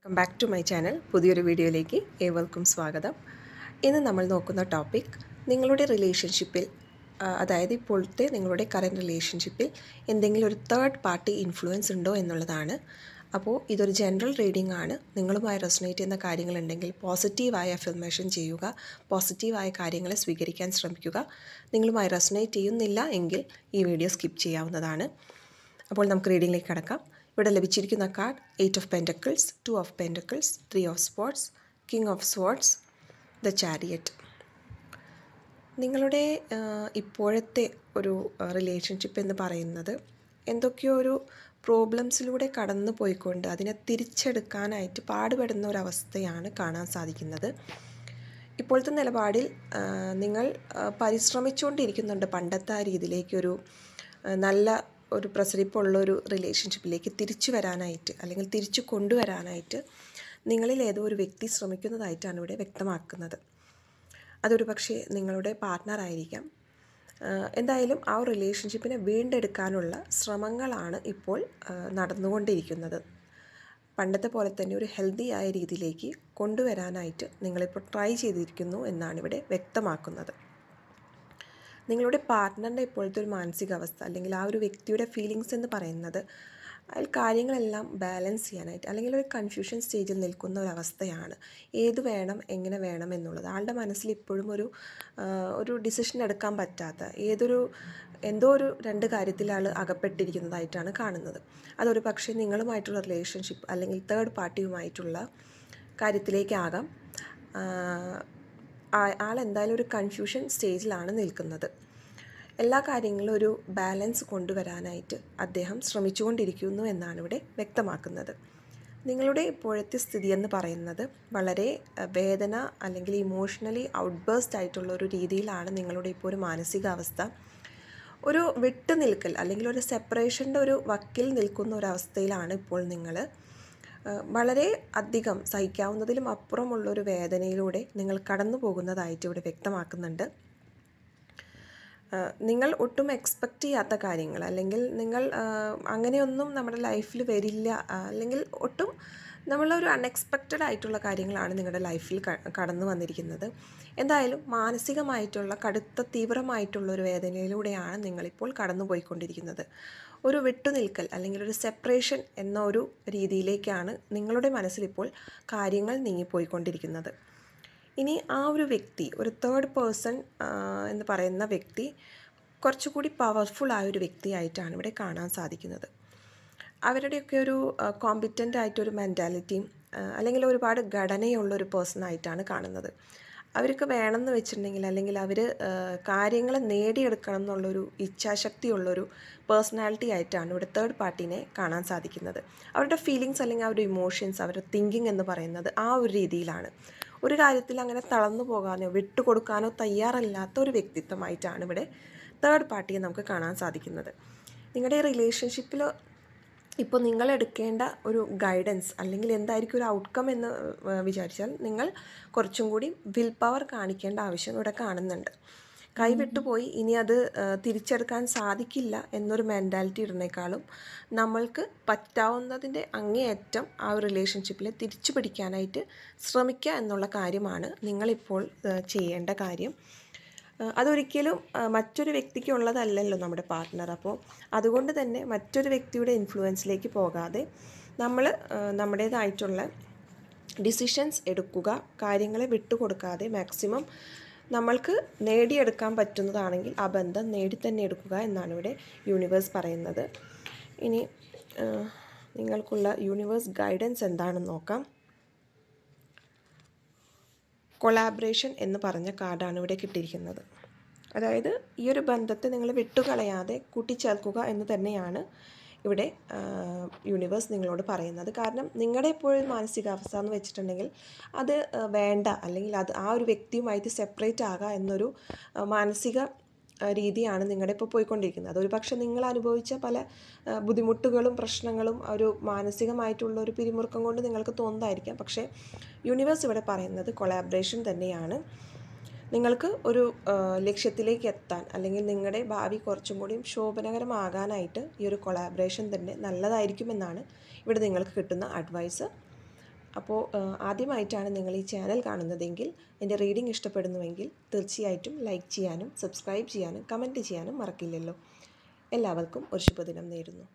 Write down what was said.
Welcome back to my channel പുതിയൊരു വീഡിയോയിലേക്ക് ഏവർക്കും സ്വാഗതം. ഇന്ന് നമ്മൾ നോക്കുന്ന ടോപ്പിക് നിങ്ങളുടെ റിലേഷൻഷിപ്പിൽ അതായത് ഇപ്പോഴത്തെ നിങ്ങളുടെ കറന്റ് റിലേഷൻഷിപ്പിൽ എന്തെങ്കിലും ഒരു തേർഡ് പാർട്ടി ഇൻഫ്ലുവൻസ് ഉണ്ടോ എന്നുള്ളതാണ്. അപ്പോൾ ഇതൊരു ജനറൽ റീഡിംഗ് ആണ്. നിങ്ങളുമായി റെസണേറ്റ് ചെയ്യുന്ന കാര്യങ്ങളുണ്ടെങ്കിൽ പോസിറ്റീവായ അഫിർമേഷൻ ചെയ്യുക പോസിറ്റീവായ കാര്യങ്ങളെ സ്വീകരിക്കാൻ ശ്രമിക്കുക. നിങ്ങളുമായി റെസണേറ്റ് ചെയ്യുന്നില്ല എങ്കിൽ ഈ വീഡിയോ സ്കിപ്പ് ചെയ്യാവുന്നതാണ്. അപ്പോൾ നമുക്ക് റീഡിങ്ങിലേക്ക് കടക്കാം. ഇവിടെ ലഭിച്ചിരിക്കുന്ന card eight of pentacles two of pentacles three of swords king of swords the chariot നിങ്ങളുടെ ഇപ്പോഴത്തെ ഒരു റിലേഷൻഷിപ്പ് എന്ന് പറയുന്നത് എന്തൊക്കെയോ ഒരു പ്രോബ്ലംസിലൂടെ കടന്നു പോയിക്കൊണ്ട് അതിനെ തിരിച്ചെടുക്കാനായിട്ട് പാടുപെടുന്ന ഒരവസ്ഥയാണ് കാണാൻ സാധിക്കുന്നത്. ഇപ്പോഴത്തെ നിലപാടിൽ നിങ്ങൾ പരിശ്രമിച്ചുകൊണ്ടിരിക്കുന്നുണ്ട് പണ്ടത്തെ ആ രീതിയിലേക്കൊരു നല്ല ഒരു പ്രസരിപ്പുള്ള ഒരു റിലേഷൻഷിപ്പിലേക്ക് തിരിച്ചു വരാനായിട്ട് അല്ലെങ്കിൽ തിരിച്ചു കൊണ്ടുവരാനായിട്ട് നിങ്ങളിൽ ഏതോ ഒരു വ്യക്തി ശ്രമിക്കുന്നതായിട്ടാണ് ഇവിടെ വ്യക്തമാക്കുന്നത്. അതൊരു പക്ഷേ നിങ്ങളുടെ പാർട്ട്ണറായിരിക്കാം എന്തായാലും ആ റിലേഷൻഷിപ്പിനെ വീണ്ടെടുക്കാനുള്ള ശ്രമങ്ങളാണ് ഇപ്പോൾ നടന്നുകൊണ്ടിരിക്കുന്നത്. പണ്ടത്തെ പോലെ തന്നെ ഒരു ഹെൽത്തി ആയ രീതിയിലേക്ക് കൊണ്ടുവരാനായിട്ട് നിങ്ങളിപ്പോൾ ട്രൈ ചെയ്തിരിക്കുന്നു എന്നാണ് ഇവിടെ വ്യക്തമാക്കുന്നത്. നിങ്ങളുടെ പാർട്ട്ണറിന്റെ ഇപ്പോഴത്തെ ഒരു മാനസികാവസ്ഥ അല്ലെങ്കിൽ ആ ഒരു വ്യക്തിയുടെ ഫീലിങ്സ് എന്ന് പറയുന്നത് അതിൽ കാര്യങ്ങളെല്ലാം ബാലൻസ് ചെയ്യാനായിട്ട് അല്ലെങ്കിൽ ഒരു കൺഫ്യൂഷൻ സ്റ്റേജിൽ നിൽക്കുന്ന ഒരു അവസ്ഥയാണ്. ഏത് വേണം എങ്ങനെ വേണം എന്നുള്ളത്. ആളുടെ മനസ്സിൽ ഇപ്പോഴും ഒരു ഒരു ഡിസിഷൻ എടുക്കാൻ പറ്റാത്ത ഏതൊരു എന്തോ ഒരു രണ്ട് കാര്യത്തിൽ ആൾ അകപ്പെട്ടിരിക്കുന്നതായിട്ടാണ് കാണുന്നത്. അതൊരു പക്ഷേ നിങ്ങളുമായിട്ടുള്ള റിലേഷൻഷിപ്പ് അല്ലെങ്കിൽ തേർഡ് പാർട്ടിയുമായിട്ടുള്ള കാര്യത്തിലേക്കാകാം. ആൾ എന്തായാലും ഒരു കൺഫ്യൂഷൻ സ്റ്റേജിലാണ് നിൽക്കുന്നത്. എല്ലാ കാര്യങ്ങളും ഒരു ബാലൻസ് കൊണ്ടുവരാനായിട്ട് അദ്ദേഹം ശ്രമിച്ചുകൊണ്ടിരിക്കുന്നു എന്നാണ് ഇവിടെ വ്യക്തമാക്കുന്നത്. നിങ്ങളുടെ ഇപ്പോഴത്തെ സ്ഥിതി എന്ന് പറയുന്നത് വളരെ വേദന അല്ലെങ്കിൽ ഇമോഷണലി ഔട്ട്ബേസ്റ്റ് ആയിട്ടുള്ള ഒരു രീതിയിലാണ് നിങ്ങളുടെ ഇപ്പോൾ ഒരു മാനസികാവസ്ഥ. ഒരു വിട്ടുനിൽക്കൽ അല്ലെങ്കിൽ ഒരു സെപ്പറേഷന്റെ ഒരു വക്കിൽ നിൽക്കുന്ന ഒരവസ്ഥയിലാണ് ഇപ്പോൾ നിങ്ങൾ വളരെ അധികം സഹിക്കാവുന്നതിലും അപ്പുറമുള്ളൊരു വേദനയിലൂടെ നിങ്ങൾ കടന്നു പോകുന്നതായിട്ട് ഇവിടെ വ്യക്തമാക്കുന്നുണ്ട്. നിങ്ങൾ ഒട്ടും എക്സ്പെക്റ്റ് ചെയ്യാത്ത കാര്യങ്ങൾ അല്ലെങ്കിൽ നിങ്ങൾ അങ്ങനെയൊന്നും നമ്മുടെ ലൈഫിൽ വരില്ല അല്ലെങ്കിൽ ഒട്ടും നമ്മളൊരു അൺഎക്സ്പെക്റ്റഡ് ആയിട്ടുള്ള കാര്യങ്ങളാണ് നിങ്ങളുടെ ലൈഫിൽ കടന്നു വന്നിരിക്കുന്നത്. എന്തായാലും മാനസികമായിട്ടുള്ള കടുത്ത തീവ്രമായിട്ടുള്ള ഒരു വേദനയിലൂടെയാണ് നിങ്ങളിപ്പോൾ കടന്നു പോയിക്കൊണ്ടിരിക്കുന്നത് ഒരു വിട്ടുനിൽക്കൽ അല്ലെങ്കിൽ ഒരു സെപ്പറേഷൻ എന്ന ഒരു രീതിയിലേക്കാണ് നിങ്ങളുടെ മനസ്സിലിപ്പോൾ കാര്യങ്ങൾ നീങ്ങിപ്പോയിക്കൊണ്ടിരിക്കുന്നത്. ഇനി ആ ഒരു വ്യക്തി ഒരു തേർഡ് പേഴ്സൺ എന്ന് പറയുന്ന വ്യക്തി കുറച്ചുകൂടി പവർഫുൾ ആയ ഒരു വ്യക്തിയായിട്ടാണ് ഇവിടെ കാണാൻ സാധിക്കുന്നത്. അവരുടെയൊക്കെ ഒരു കോമ്പിറ്റന്റ് ആയിട്ടൊരു മെന്റാലിറ്റിയും അല്ലെങ്കിൽ ഒരുപാട് ഘടനയുള്ള ഒരു പേഴ്സൺ ആയിട്ടാണ് കാണുന്നത്. അവർക്ക് വേണമെന്ന് വെച്ചിട്ടുണ്ടെങ്കിൽ അല്ലെങ്കിൽ അവർ കാര്യങ്ങൾ നേടിയെടുക്കണം എന്നുള്ളൊരു ഇച്ഛാശക്തിയുള്ളൊരു പേഴ്സണാലിറ്റി ആയിട്ടാണ് ഇവിടെ തേർഡ് പാർട്ടിനെ കാണാൻ സാധിക്കുന്നത്. അവരുടെ ഫീലിങ്സ് അല്ലെങ്കിൽ അവരുടെ ഇമോഷൻസ് അവരുടെ തിങ്കിങ് എന്ന് പറയുന്നത് ആ ഒരു രീതിയിലാണ്. ഒരു കാര്യത്തിൽ അങ്ങനെ തളർന്നു പോകാനോ വിട്ടുകൊടുക്കാനോ തയ്യാറല്ലാത്ത ഒരു വ്യക്തിത്വമായിട്ടാണ് ഇവിടെ തേർഡ് പാർട്ടിയെ നമുക്ക് കാണാൻ സാധിക്കുന്നത്. നിങ്ങളുടെ റിലേഷൻഷിപ്പിൽ ഇപ്പോൾ നിങ്ങൾ എടുക്കേണ്ട ഒരു ഗൈഡൻസ് അല്ലെങ്കിൽ എന്തായിരിക്കും ഒരു ഔട്ട്കം എന്ന് വിചാരിച്ചാൽ നിങ്ങൾ കുറച്ചും കൂടി വിൽ പവർ കാണിക്കേണ്ട ആവശ്യം ഇവിടെ കാണുന്നുണ്ട്. കൈവിട്ടുപോയി ഇനി അത് തിരിച്ചെടുക്കാൻ സാധിക്കില്ല എന്നൊരു മെന്റാലിറ്റി ഇടുന്നേക്കാളും നമ്മൾക്ക് പറ്റാവുന്നതിന്റെ അങ്ങേയറ്റം ആ ഒരു റിലേഷൻഷിപ്പിൽ തിരിച്ചു പിടിക്കാനായിട്ട് ശ്രമിക്കുക എന്നുള്ള കാര്യമാണ് നിങ്ങളിപ്പോൾ ചെയ്യേണ്ട കാര്യം. അതൊരിക്കലും മറ്റൊരു വ്യക്തിക്ക് ഉള്ളതല്ലല്ലോ നമ്മുടെ പാർട്ട്ണർ അപ്പോൾ അതുകൊണ്ട് തന്നെ മറ്റൊരു വ്യക്തിയുടെ ഇൻഫ്ലുവൻസിലേക്ക് പോകാതെ നമ്മൾ നമ്മുടേതായിട്ടുള്ള ഡിസിഷൻസ് എടുക്കുക കാര്യങ്ങളെ വിട്ടുകൊടുക്കാതെ മാക്സിമം നമ്മൾക്ക് നേടിയെടുക്കാൻ പറ്റുന്നതാണെങ്കിൽ ആ ബന്ധം നേടി തന്നെ എടുക്കുക എന്നാണ് ഇവിടെ യൂണിവേഴ്സ് പറയുന്നത്. ഇനി നിങ്ങൾക്കുള്ള യൂണിവേഴ്സ് ഗൈഡൻസ് എന്താണെന്ന് നോക്കാം. കൊളാബറേഷൻ എന്ന് പറഞ്ഞ കാർഡാണ് ഇവിടെ കിട്ടിയിരിക്കുന്നത്. അതായത് ഈ ഒരു ബന്ധത്തെ നിങ്ങൾ വിട്ടുകളയാതെ കൂട്ടിച്ചേർക്കുക എന്ന് തന്നെയാണ് ഇവിടെ യൂണിവേഴ്സ് നിങ്ങളോട് പറയുന്നത്. കാരണം നിങ്ങളുടെ എപ്പോഴും മാനസികാവസ്ഥ എന്ന് വെച്ചിട്ടുണ്ടെങ്കിൽ അത് വേണ്ട. അല്ലെങ്കിൽ അത് ആ ഒരു വ്യക്തിയുമായിട്ട് സെപ്പറേറ്റ് ആകുക എന്നൊരു മാനസിക രീതിയാണ് നിങ്ങളുടെ ഇപ്പോൾ പോയിക്കൊണ്ടിരിക്കുന്നത്. അതൊരു പക്ഷേ നിങ്ങൾ അനുഭവിച്ച പല ബുദ്ധിമുട്ടുകളും പ്രശ്നങ്ങളും ഒരു മാനസികമായിട്ടുള്ള ഒരു പിരിമുറുക്കം കൊണ്ട് നിങ്ങൾക്ക് തോന്നുന്നതായിരിക്കാം. പക്ഷേ യൂണിവേഴ്സ് ഇവിടെ പറയുന്നത് കൊളാബറേഷൻ തന്നെയാണ്. നിങ്ങൾക്ക് ഒരു ലക്ഷ്യത്തിലേക്ക് എത്താൻ അല്ലെങ്കിൽ നിങ്ങളുടെ ഭാവി കുറച്ചും കൂടിയും ശോഭനകരമാകാനായിട്ട് ഈ ഒരു കൊളാബറേഷൻ തന്നെ നല്ലതായിരിക്കുമെന്നാണ് ഇവിടെ നിങ്ങൾക്ക് കിട്ടുന്ന അഡ്വൈസ് അപ്പോൾ ആദ്യമായിട്ടാണ് നിങ്ങൾ ഈ ചാനൽ കാണുന്നതെങ്കിൽ എന്റെ റീഡിംഗ് ഇഷ്ടപ്പെടുന്നുവെങ്കിൽ തീർച്ചയായിട്ടും ലൈക്ക് ചെയ്യാനും സബ്സ്ക്രൈബ് ചെയ്യാനും കമന്റ് ചെയ്യാനും മറക്കില്ലല്ലോ. എല്ലാവർക്കും ഒരു ശുഭദിനം നേരുന്നു.